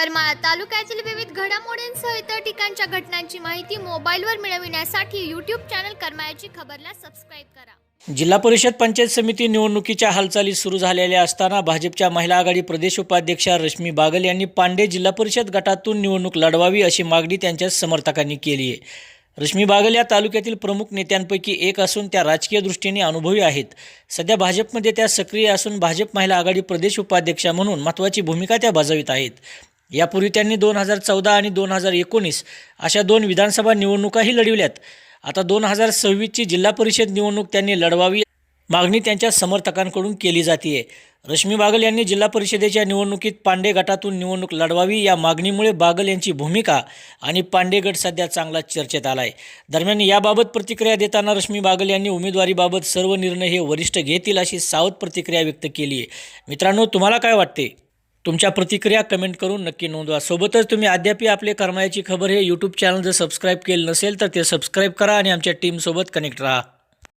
करमाळा तालुक्यातील विविध घडामोडींसह इतर ठिकाणच्या घटनांची माहिती मोबाईलवर मिळविण्यासाठी यूट्यूब चॅनल करमाळ्याची खबरला सबस्क्राईब करा. जिल्हा परिषद पंचायत समिती निवडणुकीच्या हालचाली सुरू झालेल्या असताना भाजपच्या महिला आघाडी प्रदेश उपाध्यक्षा रश्मी बागल यांनी पांडे जिल्हा परिषद गटातून निवडणूक लढवावी अशी मागणी त्यांच्या समर्थकांनी केली आहे. रश्मी बागल या तालुक्यातील प्रमुख नेत्यांपैकी एक असून त्या राजकीय दृष्टीने अनुभवी आहेत. सध्या भाजपमध्ये त्या सक्रिय असून भाजप महिला आघाडी प्रदेश उपाध्यक्षा म्हणून महत्त्वाची भूमिका त्या बजावित आहेत. यापूर्वी त्यांनी दोन हजार चौदा आणि दोन हजार एकोणीस अशा दोन विधानसभा निवडणुकाही लढविल्यात. आता दोन हजार सव्वीसची जिल्हा परिषद निवडणूक त्यांनी लढवावी मागणी त्यांच्या समर्थकांकडून केली जाते रश्मी बागल यांनी जिल्हा परिषदेच्या निवडणुकीत पांडे गटातून निवडणूक लढवावी या मागणीमुळे बागल यांची भूमिका आणि पांडे गट सध्या चांगला चर्चेत आला आहे दरम्यान याबाबत प्रतिक्रिया देताना रश्मी बागल यांनी उमेदवारीबाबत सर्व निर्णय हे वरिष्ठ घेतील अशी सावध प्रतिक्रिया व्यक्त केली आहे मित्रांनो तुम्हाला काय वाटते तुमच्या प्रतिक्रिया कमेंट करून नक्की नोंदवा. सोबतच तुम्ही अद्यापी आपले करमायाची खबर हे यूट्यूब चॅनल जर सबस्क्राईब केलं नसेल तर ते सबस्क्राईब करा आणि आमच्या टीमसोबत कनेक्ट राहा.